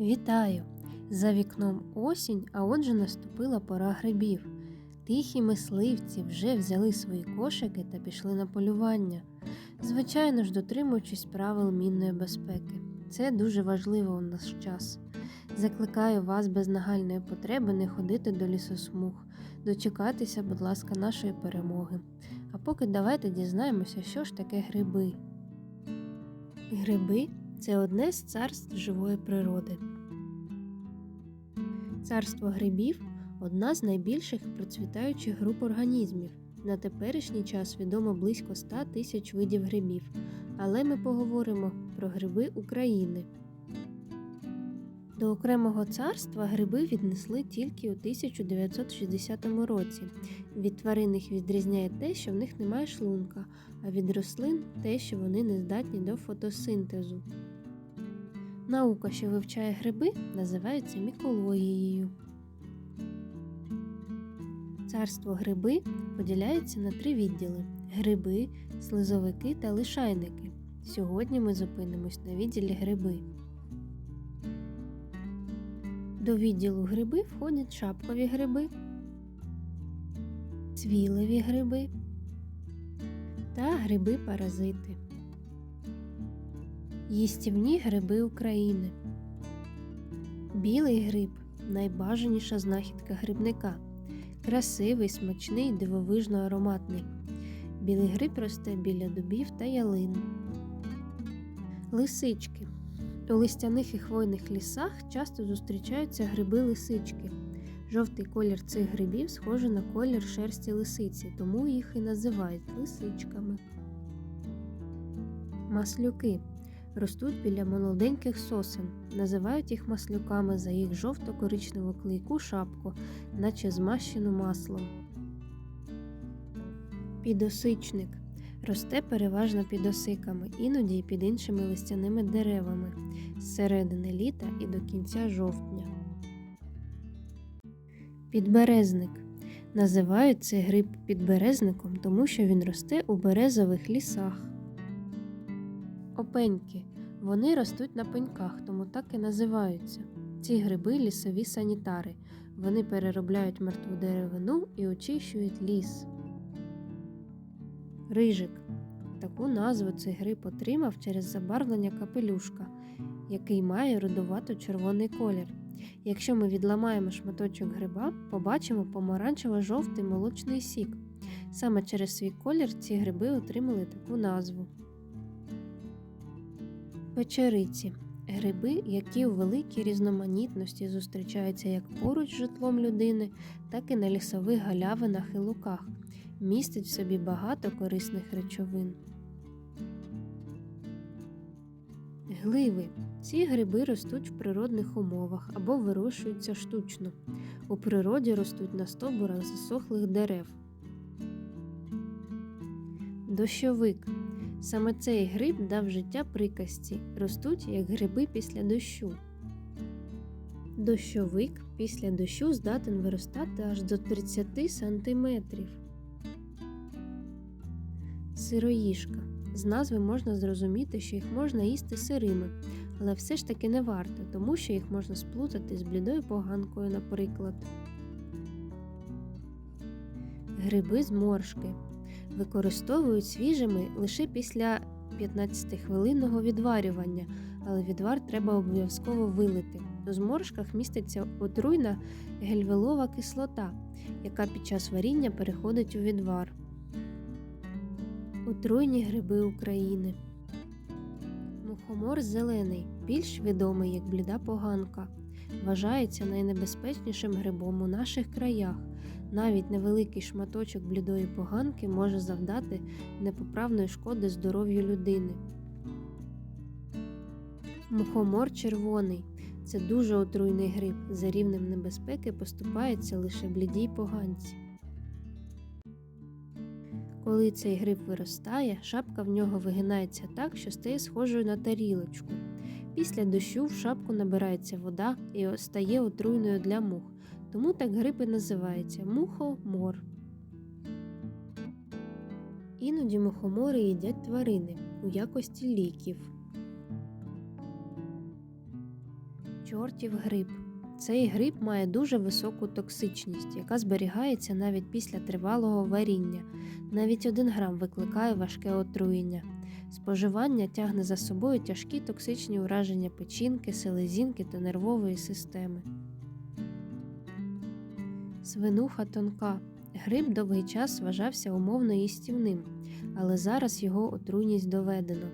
Вітаю! За вікном осінь, а отже наступила пора грибів. Тихі мисливці вже взяли свої кошики та пішли на полювання. Звичайно ж, дотримуючись правил мінної безпеки. Це дуже важливо у наш час. Закликаю вас без нагальної потреби не ходити до лісосмуг. Дочекайтеся, будь ласка, нашої перемоги. А поки давайте дізнаємося, що ж таке гриби. Гриби це одне з царств живої природи. Царство грибів одна з найбільших процвітаючих груп організмів. На теперішній час відомо близько 100 тисяч видів грибів, але ми поговоримо про гриби України. До окремого царства гриби віднесли тільки у 1960 році. Від тварин їх відрізняє те, що в них немає шлунка, а від рослин те, що вони не здатні до фотосинтезу. Наука, що вивчає гриби, називається мікологією. Царство гриби поділяється на три відділи: гриби, слизовики та лишайники. Сьогодні ми зупинимось на відділі гриби. До відділу гриби входять шапкові гриби, цвілеві гриби та гриби-паразити. Їстівні гриби України. Білий гриб найбажаніша знахідка грибника. Красивий, смачний, дивовижно ароматний. Білий гриб росте біля дубів та ялин. Лисички. У листяних і хвойних лісах часто зустрічаються гриби-лисички. Жовтий колір цих грибів схожий на колір шерсті лисиці, тому їх і називають лисичками. Маслюки ростуть біля молоденьких сосен, називають їх маслюками за їх жовто-коричневу клейку шапку, наче змащену маслом. Підосичник росте переважно під осиками, іноді й під іншими листяними деревами з середини літа і до кінця жовтня. Підберезник називають цей гриб підберезником, тому що він росте у березових лісах. Опеньки. Вони ростуть на пеньках, тому так і називаються. Ці гриби лісові санітари. Вони переробляють мертву деревину і очищують ліс. Рижик. Таку назву цей гриб отримав через забарвлення капелюшка, який має рудувато червоний колір. Якщо ми відламаємо шматочок гриба, побачимо помаранчево-жовтий молочний сік. Саме через свій колір ці гриби отримали таку назву. Печериці гриби, які у великій різноманітності зустрічаються як поруч з житлом людини, так і на лісових галявинах і луках, містять в собі багато корисних речовин. Гливи. Ці гриби ростуть в природних умовах або вирощуються штучно. У природі ростуть на стовбурах засохлих дерев. Дощовик. Саме цей гриб дав життя приказці, ростуть як гриби після дощу. Дощовик після дощу здатен виростати аж до 30 см. Сироїжка. З назви можна зрозуміти, що їх можна їсти сирими, але все ж таки не варто, тому що їх можна сплутати з блідою поганкою, наприклад. Гриби з моршки використовують свіжими лише після 15-хвилинного відварювання, але відвар треба обов'язково вилити. У зморшках міститься отруйна гельвелова кислота, яка під час варіння переходить у відвар. Отруйні гриби України. Мухомор зелений, більш відомий як бліда поганка. Вважається найнебезпечнішим грибом у наших краях. Навіть невеликий шматочок блідої поганки може завдати непоправної шкоди здоров'ю людини. Мухомор червоний це дуже отруйний гриб. За рівнем небезпеки поступається лише блідій поганці. Коли цей гриб виростає, шапка в нього вигинається так, що стає схожою на тарілочку. Після дощу в шапку набирається вода і стає отруйною для мух, тому так гриб і називається мухомор. Іноді мухомори їдять тварини у якості ліків. Чортів гриб. Цей гриб має дуже високу токсичність, яка зберігається навіть після тривалого варіння. Навіть один грам викликає важке отруєння. Споживання тягне за собою тяжкі токсичні ураження печінки, селезінки та нервової системи. Свинуха тонка. Гриб довгий час вважався умовно їстівним, але зараз його отруйність доведено.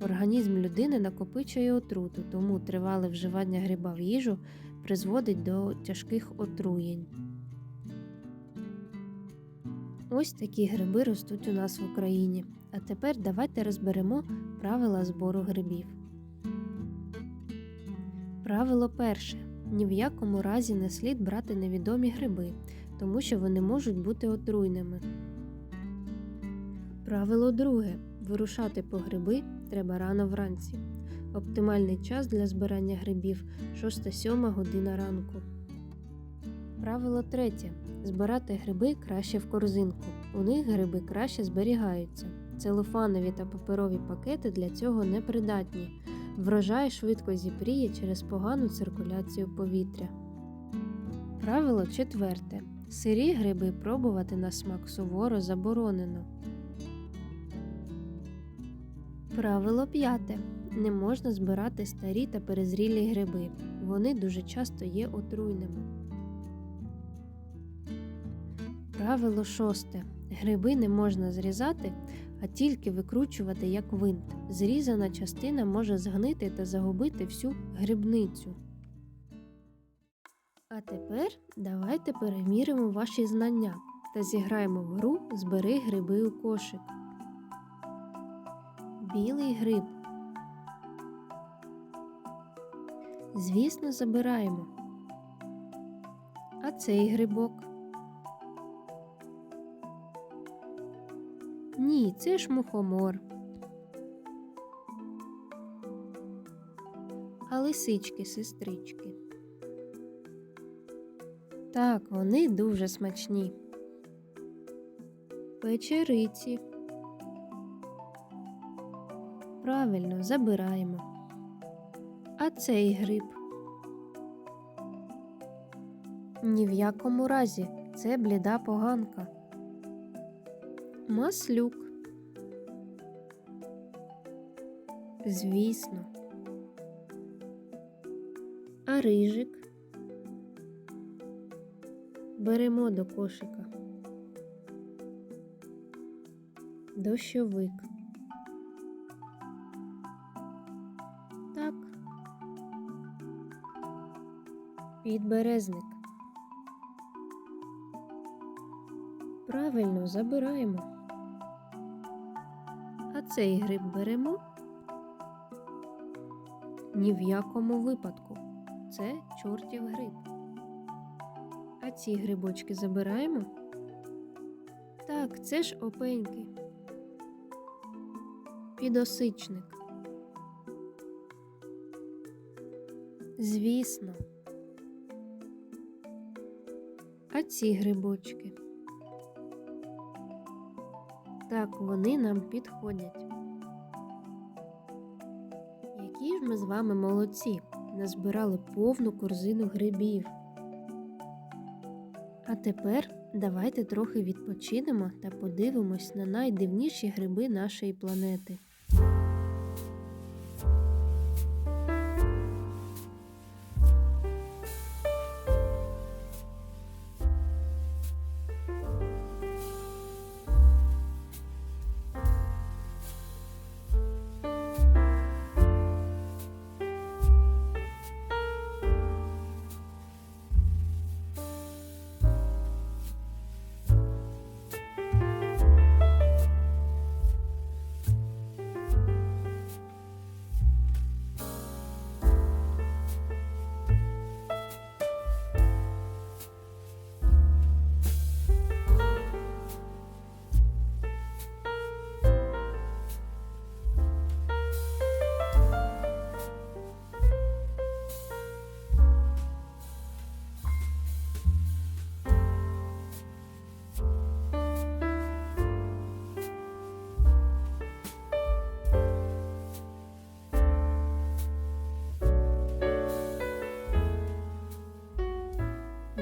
Організм людини накопичує отруту, тому тривале вживання гриба в їжу призводить до тяжких отруєнь. Ось такі гриби ростуть у нас в Україні. А тепер давайте розберемо правила збору грибів. Правило перше. Ні в якому разі не слід брати невідомі гриби, тому що вони можуть бути отруйними. Правило друге. Вирушати по гриби треба рано вранці. Оптимальний час для збирання грибів 6-7 година ранку. Правило третє. Збирати гриби краще в корзинку. У них гриби краще зберігаються. Целофанові та паперові пакети для цього не придатні. Врожай швидко зіпріє через погану циркуляцію повітря. Правило четверте. Сирі гриби пробувати на смак суворо заборонено. Правило п'яте. Не можна збирати старі та перезрілі гриби. Вони дуже часто є отруйними. Правило шосте. Гриби не можна зрізати, а тільки викручувати як винт. Зрізана частина може згнити та загубити всю грибницю. А тепер давайте переміримо ваші знання та зіграємо в гру Збери гриби у кошик. Білий гриб. Звісно, забираємо. А цей грибок. Ні, це ж мухомор. А лисички, сестрички. Так, вони дуже смачні. Печериці. Правильно, забираємо. А цей гриб. Ні в якому разі це бліда поганка. Маслюк. Звісно. А рижик. Беремо до кошика. Дощовик. Так. Підберезник. Правильно забираємо. Цей гриб беремо? Ні в якому випадку. Це чортів гриб. А ці грибочки забираємо? Так, це ж опеньки. Підосичник. Звісно. А ці грибочки. Так, вони нам підходять. Які ж ми з вами молодці, назбирали повну корзину грибів. А тепер давайте трохи відпочинемо та подивимось на найдивніші гриби нашої планети.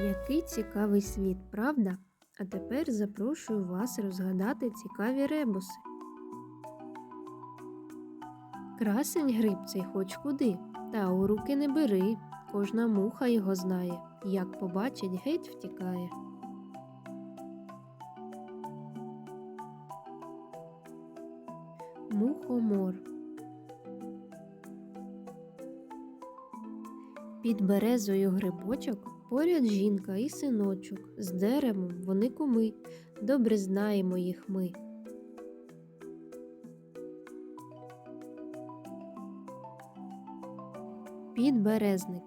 Який цікавий світ, правда? А тепер запрошую вас розгадати цікаві ребуси. Красень гриб цей хоч куди, та у руки не бери. Кожна муха його знає, як побачить, геть втікає. Мухомор. Під березою грибочок поряд жінка і синочок. З деревом вони куми. Добре знаємо їх ми. Підберезник.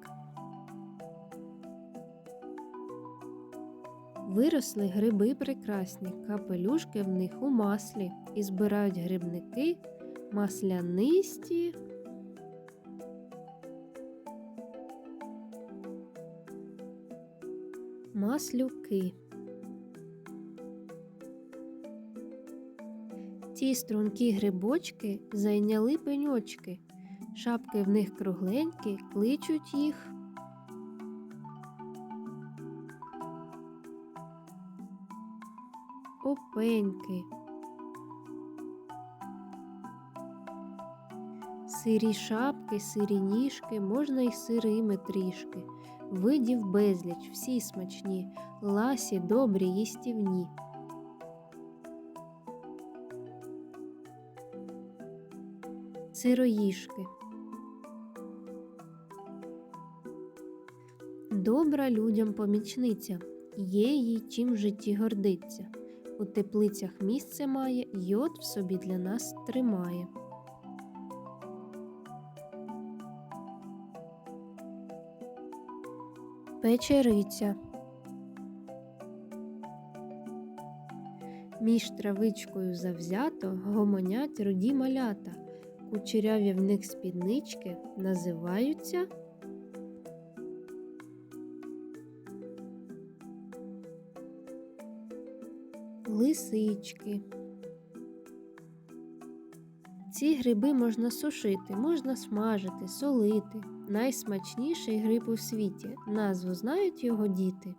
Виросли гриби прекрасні, капелюшки в них у маслі, і збирають грибники маслянисті. Маслюки. Ті стрункі грибочки зайняли пеньочки. Шапки в них кругленькі, кличуть їх. Опеньки. Сирі шапки, сирі ніжки, можна й сирими трішки. Видів безліч, всі смачні, ласі добрі їстівні. Сироїшки. Добра людям помічниця, є їй чим в житті гордиться. У теплицях місце має, йод в собі для нас тримає. Печериця. Між травичкою завзято гомонять руді малята. Кучеряві в них спіднички називаються лисички. Ці гриби можна сушити, можна смажити, солити. Найсмачніший гриб у світі. Назву знають його діти.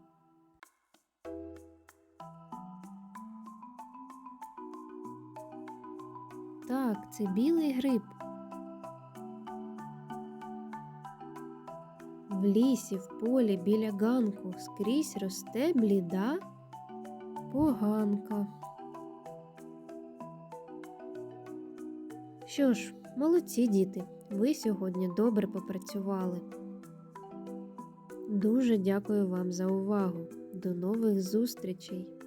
Так, це білий гриб. В лісі, в полі, біля ганку скрізь росте бліда поганка. Що ж, молодці діти, ви сьогодні добре попрацювали. Дуже дякую вам за увагу. До нових зустрічей!